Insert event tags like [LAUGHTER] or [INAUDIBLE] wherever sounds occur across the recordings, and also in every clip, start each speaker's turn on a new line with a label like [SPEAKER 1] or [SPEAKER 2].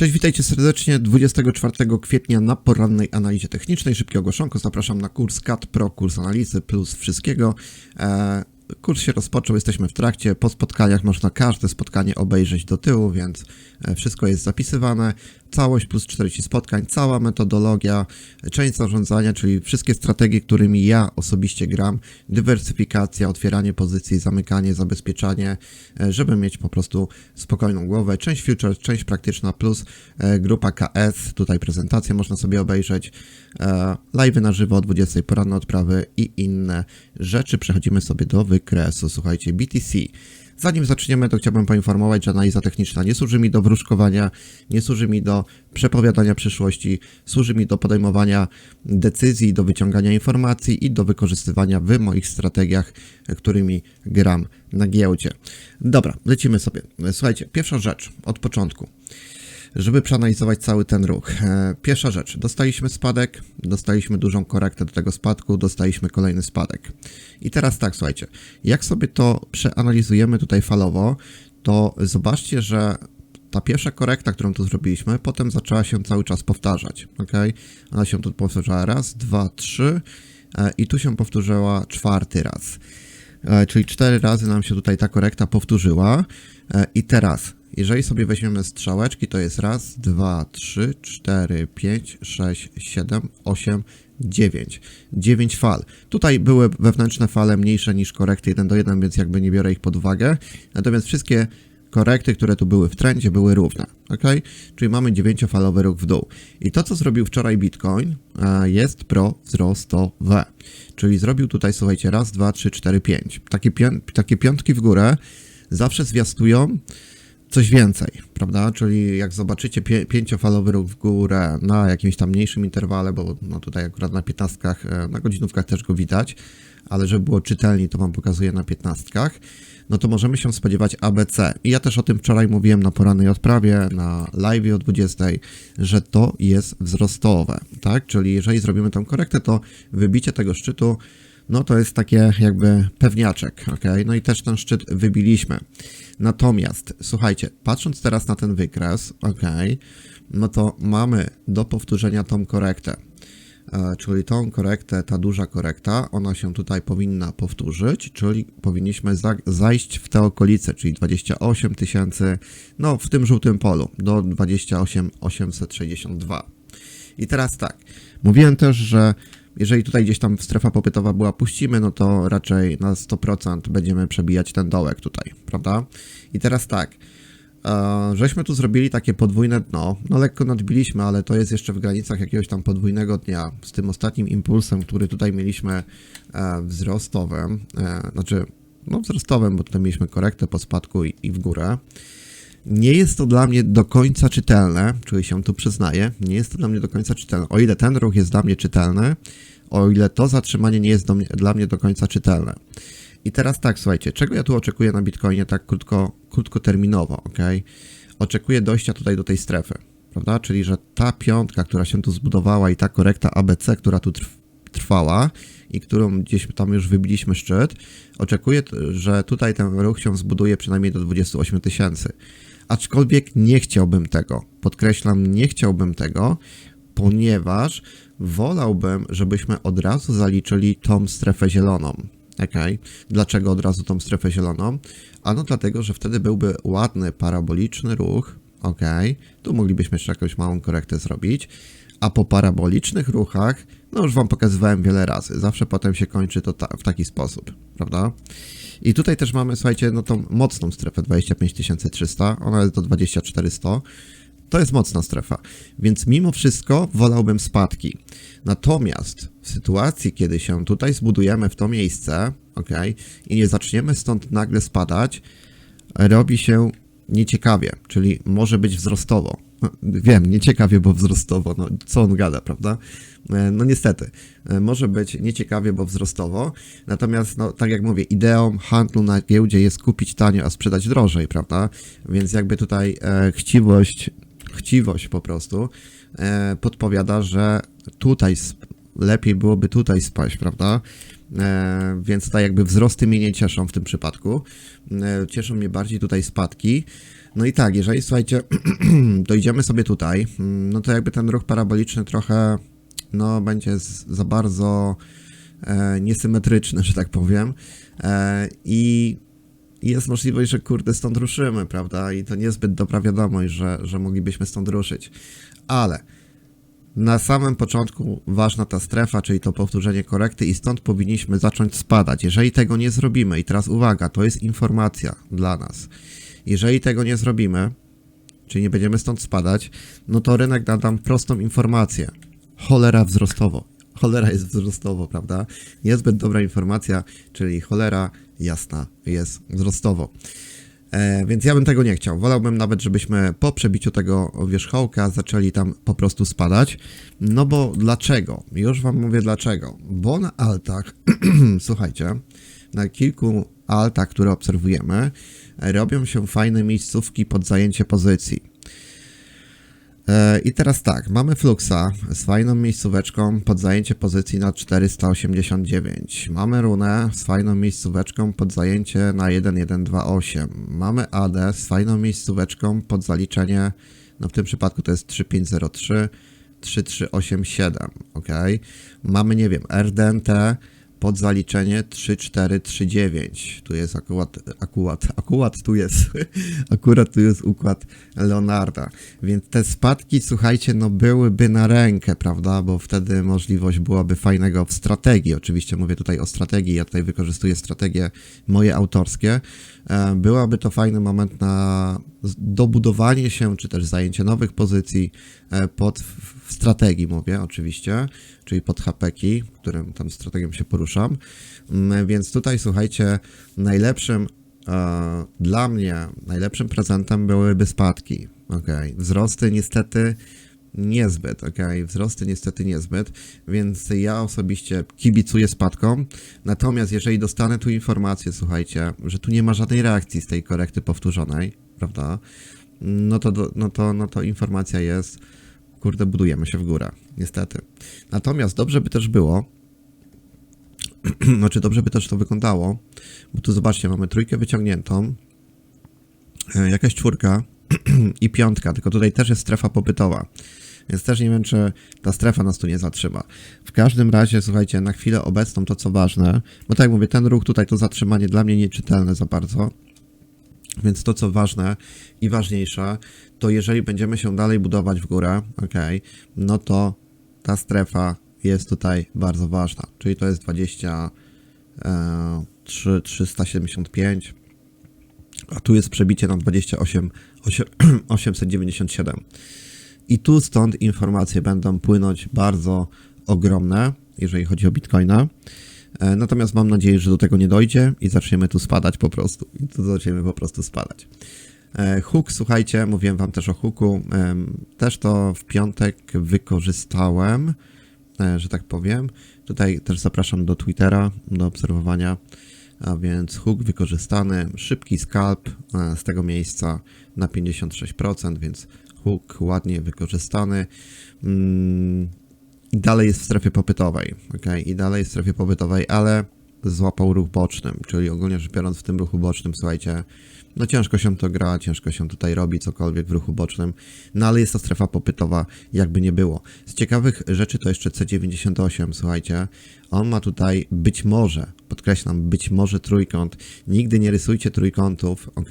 [SPEAKER 1] Cześć, witajcie serdecznie 24 kwietnia na porannej analizie technicznej. Szybkie ogłoszonko, zapraszam na kurs CAT Pro, kurs analizy plus wszystkiego. E, kurs się rozpoczął, jesteśmy w trakcie. Po spotkaniach można każde spotkanie obejrzeć do tyłu, więc e, wszystko jest zapisywane. Całość plus 40 spotkań, cała metodologia, część zarządzania, czyli wszystkie strategie, którymi ja osobiście gram, dywersyfikacja, otwieranie pozycji, zamykanie, zabezpieczanie, e, żeby mieć po prostu spokojną głowę. Część future, część praktyczna plus e, grupa KS, tutaj prezentację można sobie obejrzeć, e, live na żywo o 20, poranne odprawy i inne rzeczy. Przechodzimy sobie do wykresu. Słuchajcie, BTC. Zanim zaczniemy, to chciałbym poinformować, że analiza techniczna nie służy mi do wróżkowania, nie służy mi do przepowiadania przyszłości, służy mi do podejmowania decyzji, do wyciągania informacji i do wykorzystywania w moich strategiach, którymi gram na giełdzie. Dobra, lecimy sobie. Słuchajcie, pierwsza rzecz od początku żeby przeanalizować cały ten ruch. E, Pierwsza rzecz, dostaliśmy spadek, dostaliśmy dużą korektę do tego spadku, dostaliśmy kolejny spadek. I teraz tak, słuchajcie, jak sobie to przeanalizujemy tutaj falowo, to zobaczcie, że ta pierwsza korekta, którą tu zrobiliśmy, potem zaczęła się cały czas powtarzać, ok? Ona się tu powtarzała raz, dwa, trzy e, i tu się powtórzyła czwarty raz. E, Czyli cztery razy nam się tutaj ta korekta powtórzyła. I teraz, jeżeli sobie weźmiemy strzałeczki, to jest raz, dwa, trzy, cztery, pięć, sześć, siedem, osiem, dziewięć. Dziewięć fal. Tutaj były wewnętrzne fale mniejsze niż korekty 1 do 1, więc jakby nie biorę ich pod uwagę. Natomiast wszystkie korekty, które tu były w trendzie, były równe. ok? Czyli mamy dziewięciofalowy ruch w dół. I to, co zrobił wczoraj Bitcoin, e, jest prowzrostowe. Czyli zrobił tutaj, słuchajcie, raz, dwa, trzy, cztery, pięć. Takie, pię- takie piątki w górę zawsze zwiastują coś więcej, prawda? Czyli jak zobaczycie pięciofalowy ruch w górę na jakimś tam mniejszym interwale, bo no tutaj akurat na piętnastkach, e, na godzinówkach też go widać, ale żeby było czytelniej, to wam pokazuję na piętnastkach, no to możemy się spodziewać ABC. I ja też o tym wczoraj mówiłem na porannej odprawie, na live o 20, że to jest wzrostowe, tak? Czyli jeżeli zrobimy tą korektę, to wybicie tego szczytu no to jest takie jakby pewniaczek, ok? No i też ten szczyt wybiliśmy. Natomiast, słuchajcie, patrząc teraz na ten wykres, ok, no to mamy do powtórzenia tą korektę. E, czyli tą korektę, ta duża korekta, ona się tutaj powinna powtórzyć, czyli powinniśmy za, zajść w te okolice, czyli 28 tysięcy, no w tym żółtym polu, do 28 862. I teraz tak, mówiłem też, że jeżeli tutaj gdzieś tam strefa popytowa była puścimy, no to raczej na 100% będziemy przebijać ten dołek tutaj, prawda? I teraz tak, e, żeśmy tu zrobili takie podwójne dno, no lekko nadbiliśmy, ale to jest jeszcze w granicach jakiegoś tam podwójnego dnia, z tym ostatnim impulsem, który tutaj mieliśmy e, wzrostowym, e, znaczy no wzrostowym, bo tutaj mieliśmy korektę po spadku i, i w górę. Nie jest to dla mnie do końca czytelne, czyli się tu przyznaję, nie jest to dla mnie do końca czytelne. O ile ten ruch jest dla mnie czytelny, o ile to zatrzymanie nie jest do mnie, dla mnie do końca czytelne. I teraz tak, słuchajcie, czego ja tu oczekuję na Bitcoinie tak krótko, krótkoterminowo, ok? Oczekuję dojścia tutaj do tej strefy, prawda? Czyli, że ta piątka, która się tu zbudowała i ta korekta ABC, która tu trw- trwała i którą gdzieś tam już wybiliśmy szczyt, oczekuję, że tutaj ten ruch się zbuduje przynajmniej do 28 tysięcy. Aczkolwiek nie chciałbym tego. Podkreślam, nie chciałbym tego, ponieważ wolałbym, żebyśmy od razu zaliczyli tą strefę zieloną. Okej. Dlaczego od razu tą strefę zieloną? Ano dlatego, że wtedy byłby ładny paraboliczny ruch. Ok. Tu moglibyśmy jeszcze jakąś małą korektę zrobić. A po parabolicznych ruchach, no już Wam pokazywałem wiele razy, zawsze potem się kończy to ta, w taki sposób, prawda? I tutaj też mamy, słuchajcie, no tą mocną strefę 25300, ona jest do 24100. To jest mocna strefa, więc mimo wszystko wolałbym spadki. Natomiast w sytuacji, kiedy się tutaj zbudujemy w to miejsce, ok, i nie zaczniemy stąd nagle spadać, robi się nieciekawie, czyli może być wzrostowo. No, wiem, nieciekawie, bo wzrostowo, no co on gada, prawda? E, No niestety, e, może być nieciekawie, bo wzrostowo, natomiast, no tak jak mówię, ideą handlu na giełdzie jest kupić tanio, a sprzedać drożej, prawda? Więc jakby tutaj e, chciwość, chciwość po prostu e, podpowiada, że tutaj lepiej byłoby tutaj spaść, prawda? E, więc tutaj jakby wzrosty mnie nie cieszą w tym przypadku. E, cieszą mnie bardziej tutaj spadki. No i tak, jeżeli słuchajcie, [CLEARS THROAT] dojdziemy sobie tutaj, mm, no to jakby ten ruch paraboliczny trochę, no będzie za bardzo e, niesymetryczny, że tak powiem. I jest możliwość, że kurde stąd ruszymy, prawda? I to niezbyt dobra wiadomość, że, że moglibyśmy stąd ruszyć. Ale na samym początku ważna ta strefa, czyli to powtórzenie korekty i stąd powinniśmy zacząć spadać. Jeżeli tego nie zrobimy, i teraz uwaga, to jest informacja dla nas. Jeżeli tego nie zrobimy, czyli nie będziemy stąd spadać, no to rynek da nam prostą informację. Cholera wzrostowo. Cholera jest wzrostowo, prawda? Niezbyt dobra informacja, czyli cholera jasna jest wzrostowo. E, więc ja bym tego nie chciał. Wolałbym nawet, żebyśmy po przebiciu tego wierzchołka zaczęli tam po prostu spadać. No bo dlaczego? Już wam mówię dlaczego. Bo na altach, [CLEARS THROAT] słuchajcie, na kilku altach, które obserwujemy, robią się fajne miejscówki pod zajęcie pozycji. E, I teraz tak, mamy Fluxa z fajną miejscóweczką pod zajęcie pozycji na 489. Mamy Runę z fajną miejscóweczką pod zajęcie na 1128. Mamy AD z fajną miejscóweczką pod zaliczenie, no w tym przypadku to jest 3503, 3387, ok? Mamy, nie wiem, RDNT pod zaliczenie 3439. Tu jest akurat, akurat, akurat tu jest, [LAUGHS] akurat tu jest układ Leonarda. Więc te spadki, słuchajcie, no byłyby na rękę, prawda? Bo wtedy możliwość byłaby fajnego w strategii. Oczywiście mówię tutaj o strategii, ja tutaj wykorzystuję strategie moje autorskie. E, Byłaby to fajny moment na dobudowanie się, czy też zajęcie nowych pozycji e, pod w strategii, mówię oczywiście, czyli pod hapeki, którym tam strategią się poruszam. Mm, Więc tutaj słuchajcie, najlepszym e, dla mnie, najlepszym prezentem byłyby spadki. Okay. Wzrosty niestety niezbyt, okej, wzrosty niestety niezbyt, więc ja osobiście kibicuję spadkom, natomiast jeżeli dostanę tu informację, słuchajcie, że tu nie ma żadnej reakcji z tej korekty powtórzonej, prawda, no to, no to, no to informacja jest, kurde, budujemy się w górę, niestety. Natomiast dobrze by też było, [CLEARS THROAT] znaczy dobrze by też to wyglądało, bo tu zobaczcie, mamy trójkę wyciągniętą, e, jakaś czwórka [CLEARS THROAT] i piątka, tylko tutaj też jest strefa popytowa. Więc też nie wiem, czy ta strefa nas tu nie zatrzyma. W każdym razie, słuchajcie, na chwilę obecną to co ważne, bo tak jak mówię, ten ruch tutaj, to zatrzymanie dla mnie nieczytelne za bardzo. Więc to co ważne i ważniejsze, to jeżeli będziemy się dalej budować w górę, ok, no to ta strefa jest tutaj bardzo ważna. Czyli to jest 20, e, 3, 375, a tu jest przebicie na 28 osiem- 897. [CLEARS THROAT] I tu stąd informacje będą płynąć bardzo ogromne, jeżeli chodzi o Bitcoina. E, Natomiast mam nadzieję, że do tego nie dojdzie i zaczniemy tu spadać po prostu. I tu zaczniemy po prostu spadać. E, Hook, słuchajcie, mówiłem wam też o hooku. Też to w piątek wykorzystałem, e, że tak powiem. Tutaj też zapraszam do Twittera, do obserwowania. A więc hook wykorzystany, szybki scalp e, z tego miejsca na 56%, więc hook ładnie wykorzystany. Mm, I dalej jest w strefie popytowej, ok? I dalej jest w strefie popytowej, ale złapał ruch bocznym, czyli ogólnie rzecz biorąc w tym ruchu bocznym, słuchajcie, no ciężko się to gra, ciężko się tutaj robi cokolwiek w ruchu bocznym, no ale jest to strefa popytowa, jakby nie było. Z ciekawych rzeczy to jeszcze C98, słuchajcie, on ma tutaj być może, podkreślam, być może trójkąt, nigdy nie rysujcie trójkątów, ok?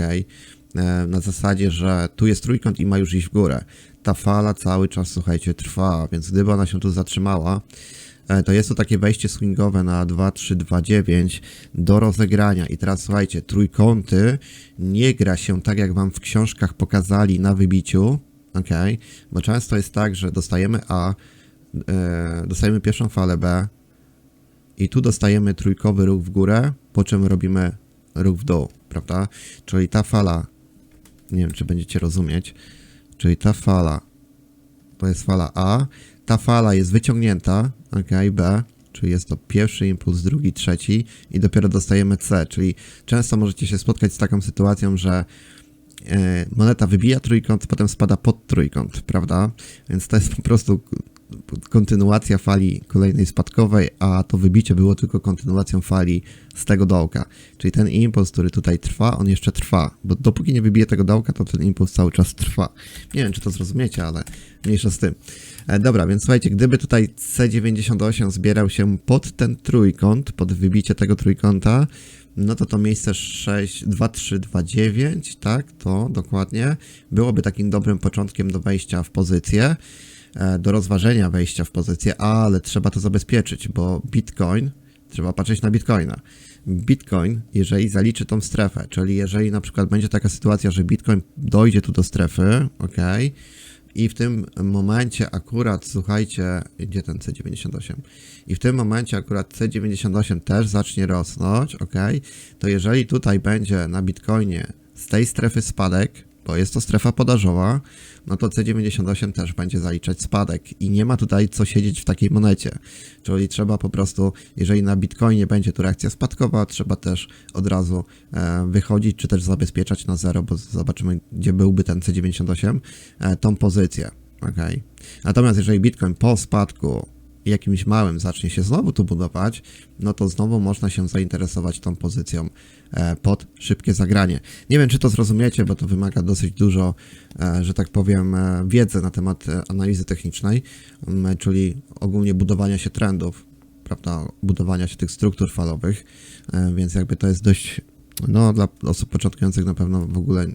[SPEAKER 1] E, Na zasadzie, że tu jest trójkąt i ma już iść w górę. Ta fala cały czas, słuchajcie, trwa, więc gdyby ona się tu zatrzymała, E, to jest to takie wejście swingowe na 2, 3, 2, 9 do rozegrania. I teraz słuchajcie, trójkąty nie gra się tak, jak wam w książkach pokazali na wybiciu, ok? Bo często jest tak, że dostajemy A, e, dostajemy pierwszą falę B i tu dostajemy trójkowy ruch w górę, po czym robimy ruch w dół, prawda? Czyli ta fala Nie wiem, czy będziecie rozumieć. Czyli ta fala to jest fala A. Ta fala jest wyciągnięta, ok, B, czyli jest to pierwszy impuls, drugi, trzeci i dopiero dostajemy C, czyli często możecie się spotkać z taką sytuacją, że e, moneta wybija trójkąt, potem spada pod trójkąt, prawda? Więc to jest po prostu kontynuacja fali kolejnej spadkowej, a to wybicie było tylko kontynuacją fali z tego dołka. Czyli ten impuls, który tutaj trwa, on jeszcze trwa, bo dopóki nie wybije tego dołka, to ten impuls cały czas trwa. Nie wiem, czy to zrozumiecie, ale mniejsza z tym. E, dobra, więc słuchajcie, gdyby tutaj C98 zbierał się pod ten trójkąt, pod wybicie tego trójkąta, no to to miejsce 6, 2, 3, 2, 9, tak, to dokładnie, byłoby takim dobrym początkiem do wejścia w pozycję, do rozważenia wejścia w pozycję, ale trzeba to zabezpieczyć, bo Bitcoin, trzeba patrzeć na Bitcoina. Bitcoin, jeżeli zaliczy tą strefę, czyli jeżeli na przykład będzie taka sytuacja, że Bitcoin dojdzie tu do strefy, ok, i w tym momencie akurat, słuchajcie, gdzie ten C98? I w tym momencie akurat C98 też zacznie rosnąć, ok? To jeżeli tutaj będzie na Bitcoinie z tej strefy spadek, jest to strefa podażowa, no to C98 też będzie zaliczać spadek i nie ma tutaj co siedzieć w takiej monecie. Czyli trzeba po prostu, jeżeli na Bitcoinie będzie tu reakcja spadkowa, trzeba też od razu e, wychodzić, czy też zabezpieczać na zero, bo zobaczymy, gdzie byłby ten C98, e, tą pozycję. Okay. Natomiast jeżeli Bitcoin po spadku jakimś małym zacznie się znowu tu budować, no to znowu można się zainteresować tą pozycją e, pod szybkie zagranie. Nie wiem, czy to zrozumiecie, bo to wymaga dosyć dużo, e, że tak powiem, e, wiedzy na temat analizy technicznej, czyli ogólnie budowania się trendów, prawda, budowania się tych struktur falowych, więc jakby to jest dość, no dla osób początkujących na pewno w ogóle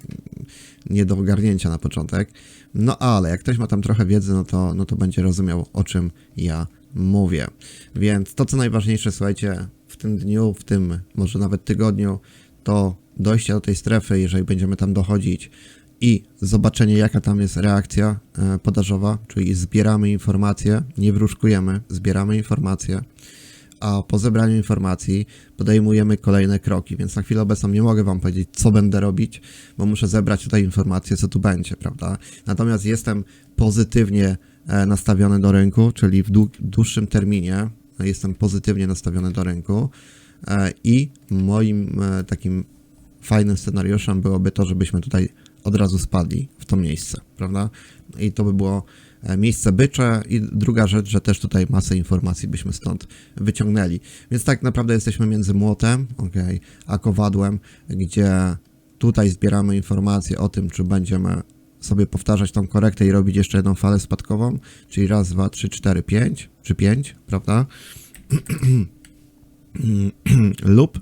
[SPEAKER 1] nie do ogarnięcia na początek. No ale jak ktoś ma tam trochę wiedzy, no to, no to będzie rozumiał, o czym ja mówię. Więc to, co najważniejsze, słuchajcie, w tym dniu, w tym może nawet tygodniu, to dojście do tej strefy, jeżeli będziemy tam dochodzić i zobaczenie, jaka tam jest reakcja e, podażowa, czyli zbieramy informacje, nie wróżkujemy, zbieramy informacje, a po zebraniu informacji podejmujemy kolejne kroki, więc na chwilę obecną nie mogę Wam powiedzieć, co będę robić, bo muszę zebrać tutaj informacje, co tu będzie, prawda? Natomiast jestem pozytywnie nastawiony do rynku, czyli w dłu- dłuższym terminie e, jestem pozytywnie nastawiony do rynku e, i moim e, takim fajnym scenariuszem byłoby to, żebyśmy tutaj od razu spadli w to miejsce, prawda? I to by było e, miejsce bycze i druga rzecz, że też tutaj masę informacji byśmy stąd wyciągnęli. Więc tak naprawdę jesteśmy między młotem, okej, a kowadłem, gdzie tutaj zbieramy informacje o tym, czy będziemy sobie powtarzać tą korektę i robić jeszcze jedną falę spadkową, czyli raz, dwa, trzy, cztery, pięć, czy pięć, prawda? [CLEARS THROAT] lub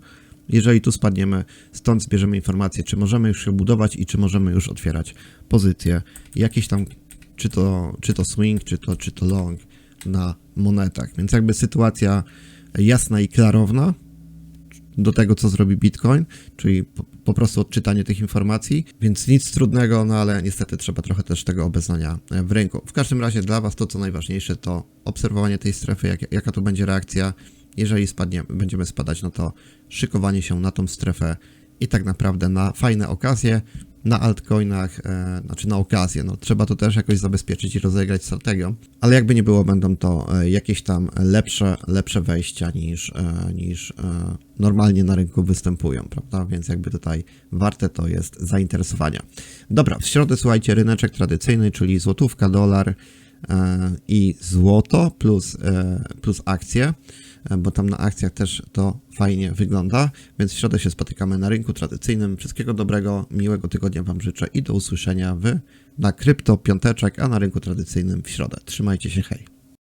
[SPEAKER 1] jeżeli tu spadniemy, stąd zbierzemy informację, czy możemy już się budować i czy możemy już otwierać pozycje, jakieś tam, czy to, czy to swing, czy to, czy to long na monetach. Więc jakby sytuacja jasna i klarowna do tego, co zrobi Bitcoin, czyli po, prostu odczytanie tych informacji, więc nic trudnego, no ale niestety trzeba trochę też tego obeznania e, w rynku. W każdym razie dla Was to, co najważniejsze, to obserwowanie tej strefy, jak, jaka to będzie reakcja. Jeżeli spadnie, będziemy spadać, no to szykowanie się na tą strefę i tak naprawdę na fajne okazje, na altcoinach, e, znaczy na okazję, no trzeba to też jakoś zabezpieczyć i rozegrać strategią, ale jakby nie było, będą to e, jakieś tam lepsze, lepsze wejścia niż, e, niż e, normalnie na rynku występują, prawda? Więc jakby tutaj warte to jest zainteresowania. Dobra, w środę słuchajcie, ryneczek tradycyjny, czyli złotówka, dolar e, i złoto plus, e, plus akcje bo tam na akcjach też to fajnie wygląda, więc w środę się spotykamy na rynku tradycyjnym. Wszystkiego dobrego, miłego tygodnia Wam życzę i do usłyszenia w, na krypto piąteczek, a na rynku tradycyjnym w środę. Trzymajcie się, hej!